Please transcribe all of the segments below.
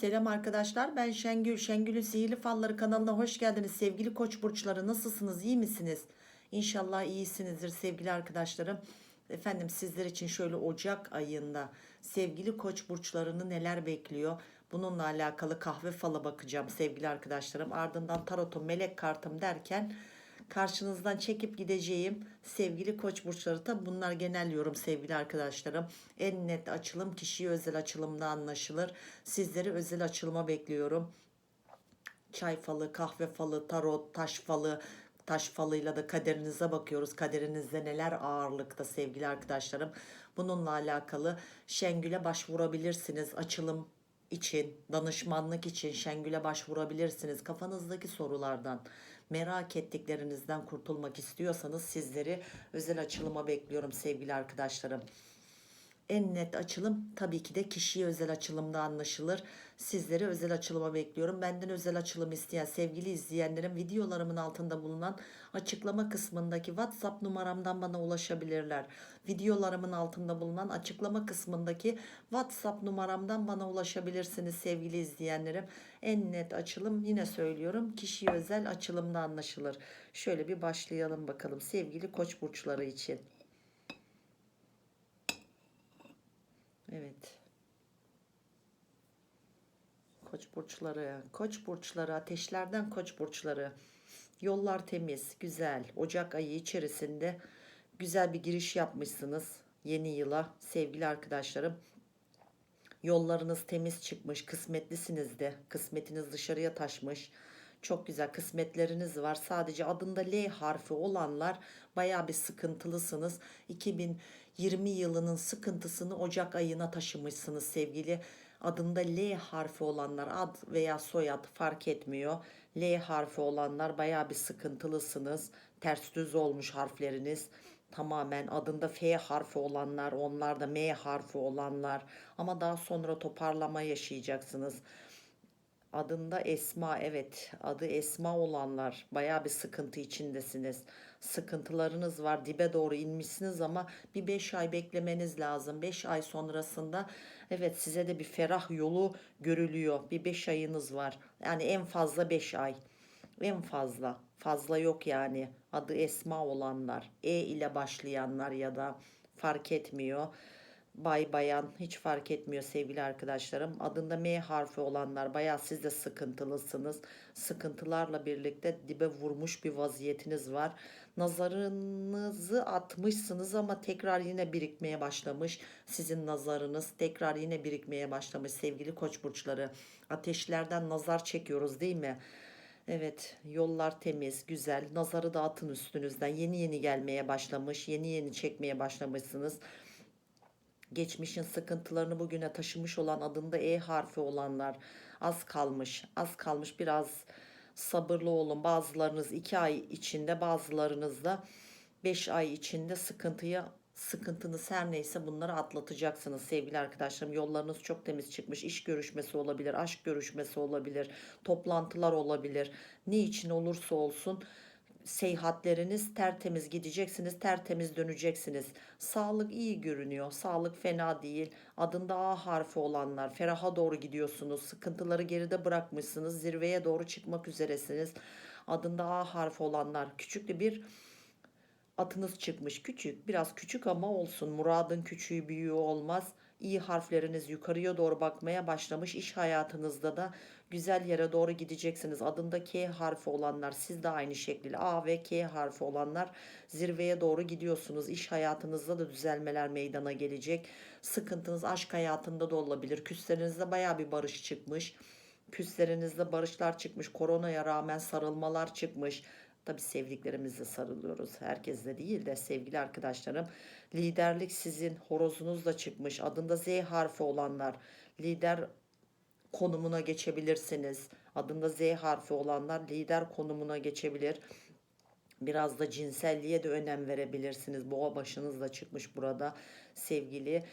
Selam arkadaşlar ben Şengül. Şengül'ün Sihirli Falları kanalına hoş geldiniz. Sevgili koç burçları nasılsınız iyi misiniz? İnşallah iyisinizdir sevgili arkadaşlarım. Efendim sizler için şöyle Ocak ayında sevgili koç burçlarını neler bekliyor? Bununla alakalı kahve falı bakacağım sevgili arkadaşlarım. Ardından tarotum, melek kartım derken karşınızdan çekip gideceğim sevgili koç burçları da bunlar genel yorum sevgili arkadaşlarım. En net açılım kişiye özel açılımda anlaşılır. Sizleri özel açılıma bekliyorum. Çay falı, kahve falı, tarot, taş falı, taş falıyla da kaderinize bakıyoruz. Kaderinizde neler ağırlıkta sevgili arkadaşlarım. Bununla alakalı Şengül'e başvurabilirsiniz. Açılım için, danışmanlık için Şengül'e başvurabilirsiniz. Kafanızdaki sorulardan, merak ettiklerinizden kurtulmak istiyorsanız sizleri özel açılıma bekliyorum sevgili arkadaşlarım. En net açılım tabii ki de kişiye özel açılımda anlaşılır. Sizleri özel açılıma bekliyorum. Benden özel açılım isteyen sevgili izleyenlerim videolarımın altında bulunan açıklama kısmındaki WhatsApp numaramdan bana ulaşabilirler. Videolarımın altında bulunan açıklama kısmındaki WhatsApp numaramdan bana ulaşabilirsiniz sevgili izleyenlerim. En net açılım yine söylüyorum kişiye özel açılımda anlaşılır. Şöyle bir başlayalım bakalım sevgili koç burçları için. Evet. Koç burçları, koç burçları, ateşlerden koç burçları. Yollar temiz, güzel. Ocak ayı içerisinde güzel bir giriş yapmışsınız yeni yıla sevgili arkadaşlarım. Yollarınız temiz çıkmış, kısmetlisiniz de. Kısmetiniz dışarıya taşmış. Çok güzel kısmetleriniz var. Sadece adında L harfi olanlar baya bir sıkıntılısınız. 2020 yılının sıkıntısını Ocak ayına taşımışsınız sevgili. Adında L harfi olanlar ad veya soyad fark etmiyor. L harfi olanlar baya bir sıkıntılısınız. Ters düz olmuş harfleriniz tamamen adında F harfi olanlar, onlar da M harfi olanlar ama daha sonra toparlama yaşayacaksınız. Adında Esma evet adı Esma olanlar baya bir sıkıntı içindesiniz. Sıkıntılarınız var dibe doğru inmişsiniz ama bir 5 ay beklemeniz lazım. 5 ay sonrasında evet size de bir ferah yolu görülüyor. Bir 5 ayınız var. Yani en fazla 5 ay. En fazla. Fazla yok yani. Adı Esma olanlar. E ile başlayanlar ya da fark etmiyor bay bayan hiç fark etmiyor sevgili arkadaşlarım. Adında M harfi olanlar bayağı siz de sıkıntılısınız. Sıkıntılarla birlikte dibe vurmuş bir vaziyetiniz var. Nazarınızı atmışsınız ama tekrar yine birikmeye başlamış. Sizin nazarınız tekrar yine birikmeye başlamış sevgili koç burçları. Ateşlerden nazar çekiyoruz değil mi? Evet yollar temiz güzel nazarı da atın üstünüzden yeni yeni gelmeye başlamış yeni yeni çekmeye başlamışsınız geçmişin sıkıntılarını bugüne taşımış olan adında E harfi olanlar az kalmış az kalmış biraz sabırlı olun bazılarınız 2 ay içinde bazılarınız da 5 ay içinde sıkıntıya sıkıntınız her neyse bunları atlatacaksınız sevgili arkadaşlarım. Yollarınız çok temiz çıkmış. İş görüşmesi olabilir, aşk görüşmesi olabilir, toplantılar olabilir. Ne için olursa olsun seyahatleriniz tertemiz gideceksiniz, tertemiz döneceksiniz. Sağlık iyi görünüyor. Sağlık fena değil. Adında A harfi olanlar feraha doğru gidiyorsunuz. Sıkıntıları geride bırakmışsınız. Zirveye doğru çıkmak üzeresiniz. Adında A harfi olanlar küçük de bir atınız çıkmış. Küçük, biraz küçük ama olsun. Muradın küçüğü büyüğü olmaz. İyi harfleriniz yukarıya doğru bakmaya başlamış. İş hayatınızda da güzel yere doğru gideceksiniz. Adında K harfi olanlar siz de aynı şekilde A ve K harfi olanlar zirveye doğru gidiyorsunuz. İş hayatınızda da düzelmeler meydana gelecek. Sıkıntınız aşk hayatında da olabilir. Küslerinizde baya bir barış çıkmış. Küslerinizde barışlar çıkmış. Koronaya rağmen sarılmalar çıkmış. Tabi sevdiklerimizle sarılıyoruz. Herkesle değil de sevgili arkadaşlarım. Liderlik sizin horozunuz da çıkmış. Adında Z harfi olanlar lider konumuna geçebilirsiniz. Adında Z harfi olanlar lider konumuna geçebilir. Biraz da cinselliğe de önem verebilirsiniz. Boğa başınız da çıkmış burada sevgili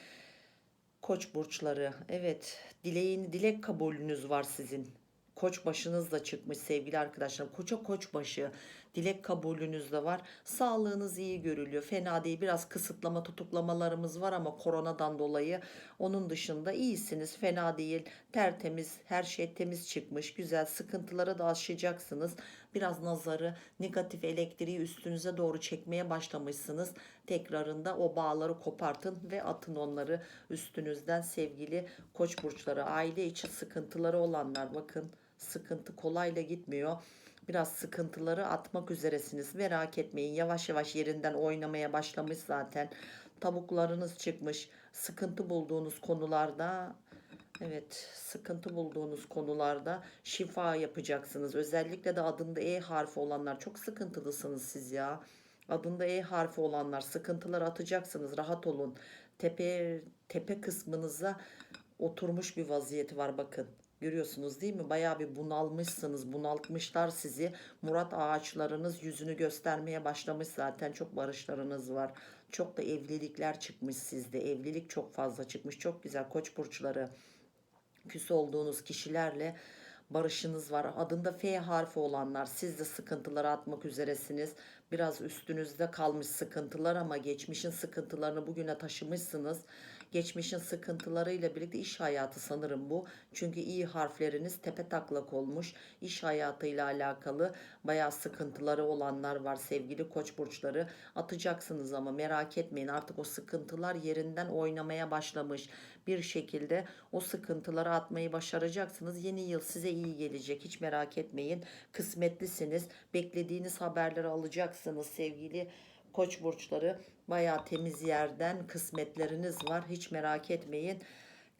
koç burçları. Evet dileğin dilek kabulünüz var sizin. Koç başınız da çıkmış sevgili arkadaşlarım. Koça koç başı. Dilek kabulünüz de var. Sağlığınız iyi görülüyor. Fena değil. Biraz kısıtlama tutuklamalarımız var ama koronadan dolayı. Onun dışında iyisiniz. Fena değil. Tertemiz. Her şey temiz çıkmış. Güzel. Sıkıntıları da aşacaksınız. Biraz nazarı, negatif elektriği üstünüze doğru çekmeye başlamışsınız. Tekrarında o bağları kopartın ve atın onları üstünüzden sevgili koç burçları. Aile içi sıkıntıları olanlar bakın sıkıntı kolayla gitmiyor. Biraz sıkıntıları atmak üzeresiniz. Merak etmeyin. Yavaş yavaş yerinden oynamaya başlamış zaten. Tavuklarınız çıkmış. Sıkıntı bulduğunuz konularda Evet, sıkıntı bulduğunuz konularda şifa yapacaksınız. Özellikle de adında E harfi olanlar çok sıkıntılısınız siz ya. Adında E harfi olanlar sıkıntılar atacaksınız. Rahat olun. Tepe tepe kısmınıza oturmuş bir vaziyeti var bakın. Görüyorsunuz değil mi? Bayağı bir bunalmışsınız. Bunaltmışlar sizi. Murat ağaçlarınız yüzünü göstermeye başlamış zaten. Çok barışlarınız var. Çok da evlilikler çıkmış sizde. Evlilik çok fazla çıkmış. Çok güzel koç burçları küs olduğunuz kişilerle barışınız var. Adında F harfi olanlar siz de sıkıntıları atmak üzeresiniz. Biraz üstünüzde kalmış sıkıntılar ama geçmişin sıkıntılarını bugüne taşımışsınız. Geçmişin sıkıntılarıyla birlikte iş hayatı sanırım bu. Çünkü iyi harfleriniz tepe taklak olmuş. İş hayatıyla alakalı bayağı sıkıntıları olanlar var sevgili koç burçları. Atacaksınız ama merak etmeyin artık o sıkıntılar yerinden oynamaya başlamış. Bir şekilde o sıkıntıları atmayı başaracaksınız. Yeni yıl size iyi gelecek. Hiç merak etmeyin. Kısmetlisiniz. Beklediğiniz haberleri alacaksınız sevgili koç burçları. Bayağı temiz yerden kısmetleriniz var. Hiç merak etmeyin.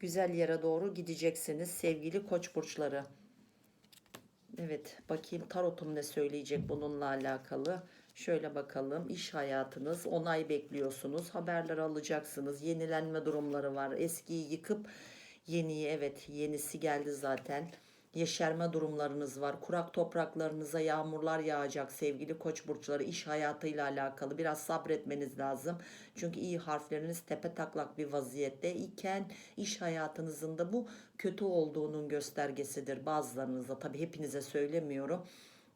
Güzel yere doğru gideceksiniz sevgili koç burçları. Evet bakayım tarotum ne söyleyecek bununla alakalı. Şöyle bakalım iş hayatınız onay bekliyorsunuz haberler alacaksınız yenilenme durumları var eskiyi yıkıp yeniyi evet yenisi geldi zaten yeşerme durumlarınız var. Kurak topraklarınıza yağmurlar yağacak sevgili koç burçları. İş hayatıyla alakalı biraz sabretmeniz lazım. Çünkü iyi harfleriniz tepe taklak bir vaziyette iken iş hayatınızın da bu kötü olduğunun göstergesidir bazılarınıza tabi hepinize söylemiyorum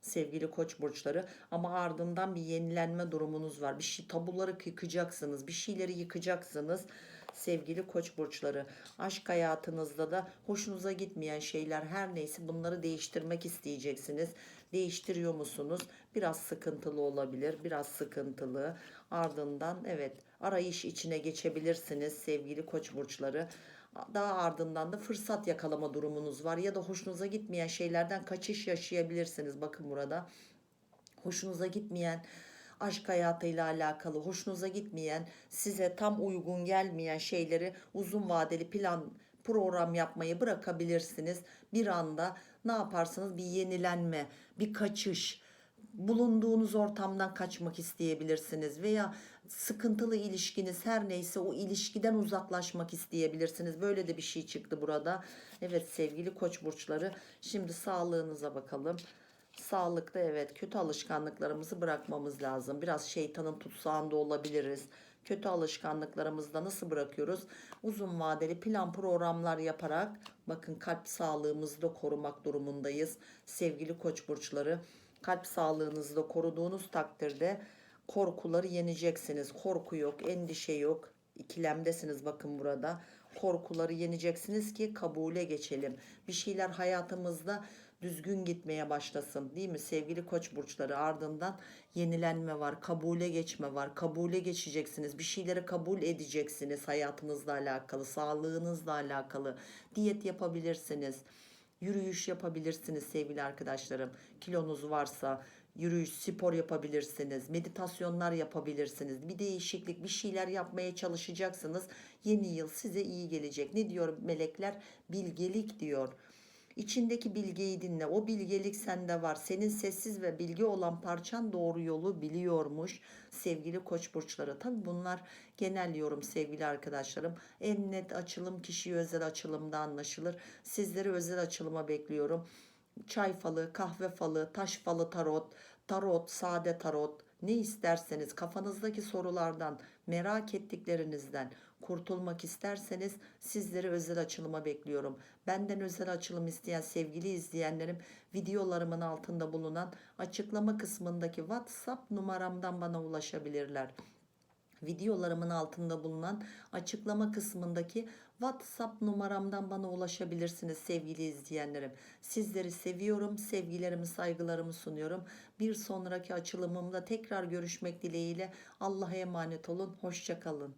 sevgili koç burçları. Ama ardından bir yenilenme durumunuz var. Bir şey tabuları yıkacaksınız, bir şeyleri yıkacaksınız sevgili koç burçları. Aşk hayatınızda da hoşunuza gitmeyen şeyler her neyse bunları değiştirmek isteyeceksiniz. Değiştiriyor musunuz? Biraz sıkıntılı olabilir, biraz sıkıntılı. Ardından evet arayış içine geçebilirsiniz sevgili koç burçları daha ardından da fırsat yakalama durumunuz var ya da hoşunuza gitmeyen şeylerden kaçış yaşayabilirsiniz. Bakın burada hoşunuza gitmeyen aşk hayatıyla alakalı hoşunuza gitmeyen size tam uygun gelmeyen şeyleri uzun vadeli plan program yapmayı bırakabilirsiniz. Bir anda ne yaparsınız? Bir yenilenme, bir kaçış, bulunduğunuz ortamdan kaçmak isteyebilirsiniz veya sıkıntılı ilişkiniz her neyse o ilişkiden uzaklaşmak isteyebilirsiniz. Böyle de bir şey çıktı burada. Evet sevgili koç burçları şimdi sağlığınıza bakalım. Sağlıkta evet kötü alışkanlıklarımızı bırakmamız lazım. Biraz şeytanın tutsağında olabiliriz. Kötü alışkanlıklarımızda nasıl bırakıyoruz? Uzun vadeli plan programlar yaparak bakın kalp sağlığımızı da korumak durumundayız. Sevgili koç burçları kalp sağlığınızı da koruduğunuz takdirde korkuları yeneceksiniz. Korku yok, endişe yok. İkilemdesiniz bakın burada. Korkuları yeneceksiniz ki kabule geçelim. Bir şeyler hayatımızda düzgün gitmeye başlasın değil mi sevgili koç burçları ardından yenilenme var kabule geçme var kabule geçeceksiniz bir şeyleri kabul edeceksiniz hayatınızla alakalı sağlığınızla alakalı diyet yapabilirsiniz yürüyüş yapabilirsiniz sevgili arkadaşlarım kilonuz varsa yürüyüş, spor yapabilirsiniz, meditasyonlar yapabilirsiniz. Bir değişiklik, bir şeyler yapmaya çalışacaksınız. Yeni yıl size iyi gelecek. Ne diyor melekler? Bilgelik diyor. İçindeki bilgeyi dinle. O bilgelik sende var. Senin sessiz ve bilgi olan parçan doğru yolu biliyormuş sevgili koç burçları. Tabi bunlar genel yorum sevgili arkadaşlarım. En net açılım kişi özel açılımda anlaşılır. Sizleri özel açılıma bekliyorum çay falı, kahve falı, taş falı tarot, tarot, sade tarot ne isterseniz kafanızdaki sorulardan, merak ettiklerinizden kurtulmak isterseniz sizleri özel açılıma bekliyorum. Benden özel açılım isteyen sevgili izleyenlerim videolarımın altında bulunan açıklama kısmındaki WhatsApp numaramdan bana ulaşabilirler videolarımın altında bulunan açıklama kısmındaki WhatsApp numaramdan bana ulaşabilirsiniz sevgili izleyenlerim. Sizleri seviyorum, sevgilerimi, saygılarımı sunuyorum. Bir sonraki açılımımda tekrar görüşmek dileğiyle Allah'a emanet olun. Hoşçakalın.